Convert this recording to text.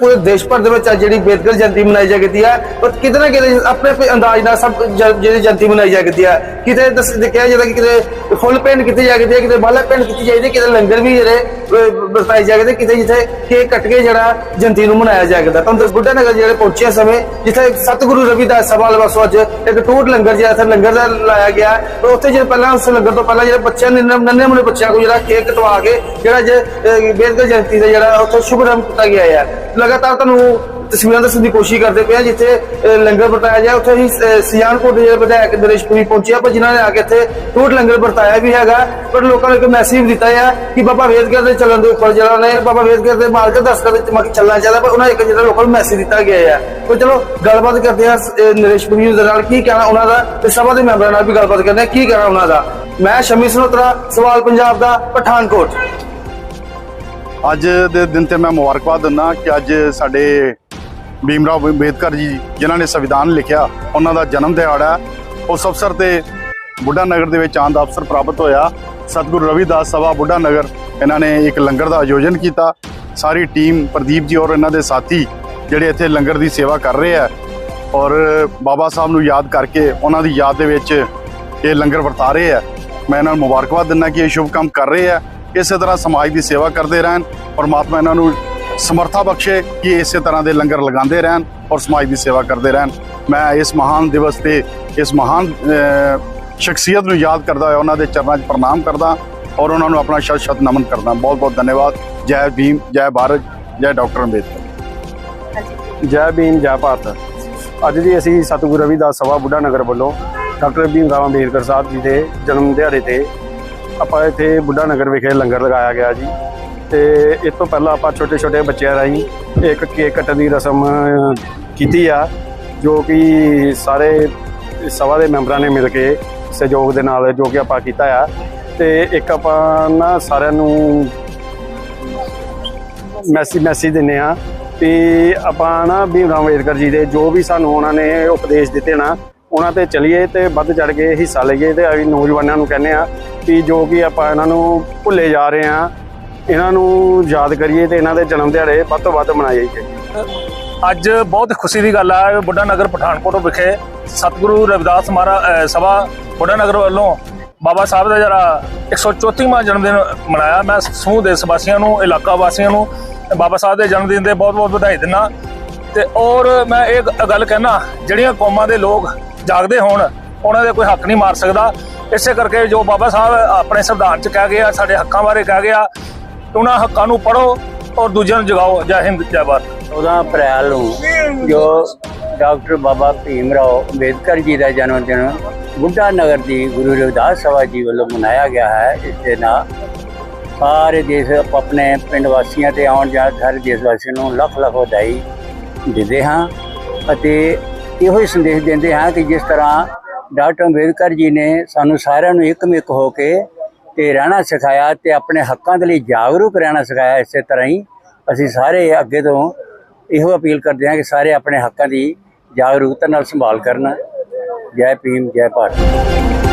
ਪੂਰੇ ਦੇਸ਼ ਭਰ ਦੇ ਵਿੱਚ ਅੱਜ ਜਿਹੜੀ ਅੰਬੇਦਕਰ ਜਯੰਤੀ ਮਨਾਈ ਜਾ ਕੀਤੀ ਹੈ ਪਰ ਕਿਤੇ ਨਾ ਕਿਤੇ ਆਪਣੇ ਆਪਣੇ ਅੰਦਾਜ਼ ਨਾਲ ਸਭ ਜਿਹੜੀ ਜਯੰਤੀ ਮਨਾਈ ਜਾ ਕੀਤੀ ਹੈ। ਕਿਤੇ ਦੱਸ ਕਿਹਾ ਜਾਂਦਾ ਕਿ ਕਿਤੇ ਫੁੱਲ ਪੈਂਟ ਕੀਤੀ ਜਾਂਦੀ ਹੈ ਕਿਤੇ ਬਾਲਾ ਪੈਂਟ ਕੀਤੀ ਜਾਂਦੀ ਕਿਤੇ ਲੰਗਰ ਵੀ ਜਿਹੜੇ ਅਹ, ਵਰਤਾਏ ਜਾਂਦੇ ਕਿਤੇ ਜਿੱਥੇ ਕੇਕ ਕੱਟ ਕੇ ਜਿਹੜਾ ਜਯੰਤੀ ਨੂੰ ਮਨਾਇਆ ਜਾਂਦਾ ਤਾਂ ਦੱਸ ਬੁੱਢਾ ਨਗਰ ਜਿਹੜੇ ਪਹੁੰਚੇ ਸਮੇਂ ਜਿੱਥੇ ਸਤਿਗੁਰੂ ਰਵਿਦਾਸ ਸਭਾ ਵਾਲੇ ਅੱਜ ਇੱਕ ਟੂਟ ਲੰਗਰ ਜਿਹੜਾ ਇੱਥੇ ਲੰਗਰ ਦਾ ਲਾਇਆ ਗਿਆ। ਪਰ ਉੱਥੇ ਜਿਹੜੇ ਪਹਿਲਾਂ ਉਸ ਲੰਗਰ ਤੋਂ ਪਹਿਲਾਂ ਜਿਹੜੇ ਬੱਚਿਆਂ ਨੇ ਨੰਨੇ ਮੁੰਨੇ ਬੱਚਿਆਂ ਕੋਲ ਜਿਹੜਾ ਕੇਕ ਕਟਵਾ ਕੇ ਜਿਹੜਾ ਜੇ ਬੇਦਗਰ ਜਯੰਤੀ ਦਾ ਜਿਹੜਾ ਉੱਥੇ ਸ਼ੁਭਰੰਭ ਕੀਤਾ ਗਿਆ ਹੈ ਲਗਾਤਾਰ ਤੁਹਾਨੂੰ ਤਸਵੀਰਾਂ ਦੱਸਣ ਦੀ ਕੋਸ਼ਿਸ਼ ਕਰਦੇ ਪਏ ਜਿੱਥੇ ਲੰਗਰ ਵਰਤਾਇਆ ਗਿਆ। ਉੱਥੇ ਹੀ ਅਹ, ਦੇ ਵਿਧਾਇਕ ਨਰੇਸ਼ਪੁਰੀ ਪਹੁੰਚੇ ਆ ਪਰ ਜਿਨ੍ਹਾਂ ਨੇ ਆ ਕੇ ਇੱਥੇ ਟੂਟ ਲੰਗਰ ਵਰਤਾਇਆ ਵੀ ਹੈਗਾ। ਪਰ ਲੋਕਾਂ ਨੂੰ ਇੱਕ ਮੈਸੇਜ ਦਿੱਤਾ ਹੈ ਕਿ ਬਾਬਾ ਵੇਦਗਰ ਦੇ ਚੱਲਣ ਦੇ ਉੱਪਰ ਜਿਹੜਾ ਨੇ ਬਾਬਾ ਵੇਦਗਰ ਦੇ ਮਾਰਗ ਦਸਤਰ ਵਿੱਚ ਮੱਕ ਚੱਲਣਾ ਚਾਹੀਦਾ ਪਰ ਉਹਨਾਂ ਇੱਕ ਜਿਹੜਾ ਲੋਕਾਂ ਨੂੰ ਮੈਸੇਜ ਦਿੱਤਾ ਗਿਆ ਹੈ ਤਾਂ ਚਲੋ ਗੱਲਬਾਤ ਕਰਦੇ ਹਾਂ ਅਹ, ਨਰੇਸ਼ਪੁਰੀ ਦੇ ਨਾਲ ਕੀ ਕਹਿਣਾ ਉਹਨਾਂ ਦਾ ਤੇ ਸਭਾ ਦੇ ਮੈਂਬਰਾਂ ਨਾਲ ਵੀ ਗੱਲਬਾਤ ਕਰਦੇ ਹਾਂ ਕੀ ਕਹਿਣਾ ਉਹਨਾਂ ਦਾ। ਮੈਂ ਸ਼ਮੀ ਸਨੋਤਰਾ ਸਵਾਲ ਪੰਜਾਬ ਦਾ ਪਠਾਨਕੋਟ। ਅੱਜ ਦੇ ਦਿਨ ਤੇ ਮੈਂ ਮੁਬਾਰਕਬਾਦ ਦਿੰਦਾ ਕਿ ਅੱਜ ਸਾਡੇ ਭੀਮਰਾਓ ਅੰਬੇਦਕਰ ਜੀ, ਜਿਨ੍ਹਾਂ ਨੇ ਸੰਵਿਧਾਨ ਲਿਖਿਆ, ਉਹਨਾਂ ਦਾ ਜਨਮ ਦਿਹਾੜਾ ਉਸ ਅਵਸਰ ਤੇ ਬੁੱਢਾ ਨਗਰ ਦੇ ਵਿੱਚ ਆਉਣ ਦਾ ਅਵਸਰ ਪ੍ਰਾਪਤ ਹੋਇਆ। ਸਤਿਗੁਰੂ ਰਵਿਦਾਸ ਸਭਾ ਬੁੱਢਾ ਨਗਰ, ਇਹਨਾਂ ਨੇ ਇੱਕ ਲੰਗਰ ਦਾ ਆਯੋਜਨ ਕੀਤਾ। ਸਾਰੀ ਟੀਮ ਪ੍ਰਦੀਪ ਜੀ ਔਰ ਇਹਨਾਂ ਦੇ ਸਾਥੀ, ਜਿਹੜੇ ਇੱਥੇ ਲੰਗਰ ਦੀ ਸੇਵਾ ਕਰ ਰਹੇ ਆ ਔਰ ਬਾਬਾ ਸਾਹਿਬ ਨੂੰ ਯਾਦ ਕਰਕੇ ਉਹਨਾਂ ਦੀ ਯਾਦ ਦੇ ਵਿੱਚ ਇਹ ਲੰਗਰ ਵਰਤਾ ਰਹੇ ਆ ਮੈਂ ਇਹਨਾਂ ਨੂੰ ਮੁਬਾਰਕਬਾਦ ਦਿੰਦਾ ਕਿ ਇਹ ਸ਼ੁਭ ਕੰਮ ਕਰ ਰਹੇ ਆ ਇਸੇ ਤਰ੍ਹਾਂ ਸਮਾਜ ਦੀ ਸੇਵਾ ਕਰਦੇ ਰਹਿਣ ਪਰਮਾਤਮਾ ਇਹਨਾਂ ਨੂੰ ਸਮਰੱਥਾ ਬਖਸ਼ੇ ਕਿ ਇਸੇ ਤਰ੍ਹਾਂ ਦੇ ਲੰਗਰ ਲਗਾਉਂਦੇ ਰਹਿਣ ਔਰ ਸਮਾਜ ਦੀ ਸੇਵਾ ਕਰਦੇ ਰਹਿਣ। ਮੈਂ ਇਸ ਮਹਾਨ ਦਿਵਸ ਤੇ ਇਸ ਮਹਾਨ ਸ਼ਖਸੀਅਤ ਨੂੰ ਯਾਦ ਕਰਦਾ ਹੋਇਆ ਉਹਨਾਂ ਦੇ ਚਰਨਾਂ 'ਚ ਪ੍ਰਣਾਮ ਕਰਦਾ ਔਰ ਉਹਨਾਂ ਨੂੰ ਆਪਣਾ ਸ਼ਤ ਸ਼ਤ ਨਮਨ ਕਰਦਾ। ਬਹੁਤ ਬਹੁਤ ਧੰਨਵਾਦ। ਜੈ ਭੀਮ, ਜੈ ਭਾਰਤ, ਜੈ ਡਾਕਟਰ ਅੰਬੇਦਕਰ। ਜੈ ਭੀਮ, ਜੈ ਭਾਰਤ। ਅੱਜ ਦੀ ਅਸੀਂ ਸਤਿਗੁਰੂ ਰਵਿਦਾਸ ਸਭਾ ਬੁੱਢਾ ਨਗਰ ਵੱਲੋਂ ਡਾਕਟਰ ਭੀਮ ਰਾਓ ਅੰਬੇਦਕਰ ਸਾਹਿਬ ਜੀ ਦੇ ਜਨਮ ਦਿਹਾੜੇ ਤੇ ਆਪਾਂ ਇੱਥੇ ਬੁੱਢਾ ਨਗਰ ਵਿਖੇ ਲੰਗਰ ਲਗਾਇਆ ਗਿਆ ਜੀ। ਤੇ ਇਸ ਤੋਂ ਪਹਿਲਾਂ ਆਪਾਂ ਛੋਟੇ ਛੋਟੇ ਬੱਚਿਆਂ ਰਾਹੀਂ ਇੱਕ ਕੇਕ ਕੱਟਣ ਦੀ ਰਸਮ ਕੀਤੀ ਆ, ਜੋ ਕਿ ਸਾਰੇ ਸਭਾ ਦੇ ਮੈਂਬਰਾਂ ਨੇ ਮਿਲ ਕੇ ਸਹਿਯੋਗ ਦੇ ਨਾਲ ਜੋ ਕਿ ਆਪਾਂ ਕੀਤਾ ਆ। ਤੇ ਇੱਕ ਆਪਾਂ ਨਾ ਸਾਰਿਆਂ ਨੂੰ ਮੈਸੇਜ ਮੈਸੇਜ ਦਿੰਨੇ ਆ ਵੀ ਆਪਾਂ ਨਾ ਭੀਮ ਰਾਓ ਅੰਬੇਦਕਰ ਜੀ ਦੇ ਜੋ ਵੀ ਸਾਨੂੰ ਉਹਨਾਂ ਨੇ ਉਪਦੇਸ਼ ਦਿੱਤੇ ਨਾ, ਉਹਨਾਂ ਤੇ ਚਲੀਏ ਤੇ ਵੱਧ ਚੜ ਕੇ ਹਿੱਸਾ ਲਈਏ ਤੇ ਅਸੀਂ ਨੌਜਵਾਨਾਂ ਨੂੰ ਕਹਿੰਦੇ ਆ ਕਿ ਜੋ ਕਿ ਆਪਾਂ ਇਹਨਾਂ ਨੂੰ ਭੁੱਲੇ ਜਾ ਰਹੇ ਆ ਇਹਨਾਂ ਨੂੰ ਯਾਦ ਕਰੀਏ ਤੇ ਇਹਨਾਂ ਦੇ ਜਨਮ ਦਿਹਾੜੇ ਵੱਧ ਤੋਂ ਵੱਧ ਮਨਾਈਏ ਅੱਜ ਬਹੁਤ ਖੁਸ਼ੀ ਦੀ ਗੱਲ ਹੈ ਬੁੱਢਾ ਨਗਰ ਪਠਾਨਕੋਟ ਵਿਖੇ ਸਤਿਗੁਰੂ ਰਵਿਦਾਸ ਮਹਾਰਾ ਸਭਾ ਬੁੱਢਾ ਨਗਰ ਵੱਲੋਂ ਬਾਬਾ ਸਾਹਿਬ ਦਾ ਜਿਹੜਾ 134ਵਾਂ ਜਨਮ ਦਿਨ ਮਨਾਇਆ। ਮੈਂ ਸਮੂਹ ਦੇਸ਼ ਵਾਸੀਆਂ ਨੂੰ, ਇਲਾਕਾ ਵਾਸੀਆਂ ਨੂੰ, ਬਾਬਾ ਸਾਹਿਬ ਦੇ ਜਨਮ ਦਿਨ ਦੇ ਬਹੁਤ ਬਹੁਤ ਵਧਾਈ ਦਿੰਦਾ। ਤੇ ਔਰ ਮੈਂ ਇਹ ਗੱਲ ਕਹਿਣਾ, ਜਿਹੜੀਆਂ ਕੌਮਾਂ ਦੇ ਲੋਕ ਜਾਗਦੇ ਹੋਣ ਉਹਨਾਂ ਦੇ ਕੋਈ ਹੱਕ ਨਹੀਂ ਮਾਰ ਸਕਦਾ। ਇਸੇ ਕਰਕੇ ਜੋ ਬਾਬਾ ਸਾਹਿਬ ਆਪਣੇ ਸੰਵਿਧਾਨ ਚ ਕਹਿ ਗਿਆ ਸਾਡੇ ਹੱਕਾਂ ਬਾਰੇ ਕਹਿ ਗਿਆ ਉਹਨਾਂ ਹੱਕਾਂ ਨੂੰ ਪੜੋ ਔਰ ਦੂਜਿਆਂ ਨੂੰ ਜਗਾਓ। ਜੈ ਹਿੰਦ, ਜੈ ਭਾਰਤ। 14 ਅਪ੍ਰੈਲ ਨੂੰ ਜੋ ਡਾਕਟਰ ਬਾਬਾ ਭੀਮ ਰਾਓ ਅੰਬੇਦਕਰ ਜੀ ਦਾ ਜਨਮ ਦਿਨ ਬੁੱਢਾ ਨਗਰ ਦੀ ਗੁਰੂ ਰਵਿਦਾਸ ਸਭਾ ਜੀ ਵੱਲੋਂ ਮਨਾਇਆ ਗਿਆ ਹੈ ਇਸ ਦੇ ਨਾਲ ਸਾਰੇ ਦੇਸ਼ ਆਪਣੇ ਪਿੰਡ ਵਾਸੀਆਂ ਤੇ ਆਉਣ ਜਾਂ ਸਾਰੇ ਦੇਸ਼ ਵਾਸੀਆਂ ਨੂੰ ਲੱਖ ਲੱਖ ਵਧਾਈ ਦਿੰਦੇ ਹਾਂ ਅਤੇ ਇਹੋ ਹੀ ਸੰਦੇਸ਼ ਦਿੰਦੇ ਹਾਂ ਕਿ ਜਿਸ ਤਰ੍ਹਾਂ ਡਾਕਟਰ ਅੰਬੇਦਕਰ ਜੀ ਨੇ ਸਾਨੂੰ ਸਾਰਿਆਂ ਨੂੰ ਇੱਕਮਿਕ ਹੋ ਕੇ ਤੇ ਰਹਿਣਾ ਸਿਖਾਇਆ ਤੇ ਆਪਣੇ ਹੱਕਾਂ ਦੇ ਲਈ ਜਾਗਰੂਕ ਰਹਿਣਾ ਸਿਖਾਇਆ ਇਸੇ ਤਰ੍ਹਾਂ ਹੀ ਅਸੀਂ ਸਾਰੇ ਅੱਗੇ ਤੋਂ ਇਹੋ ਅਪੀਲ ਕਰਦੇ ਹਾਂ ਕਿ ਸਾਰੇ ਆਪਣੇ ਹੱਕਾਂ ਦੀ ਜਾਗਰੂਕਤਾ ਨਾਲ ਸੰਭਾਲ ਕਰਨ। ਜੈ ਭੀਮ, ਜੈ ਭਾਰਤ।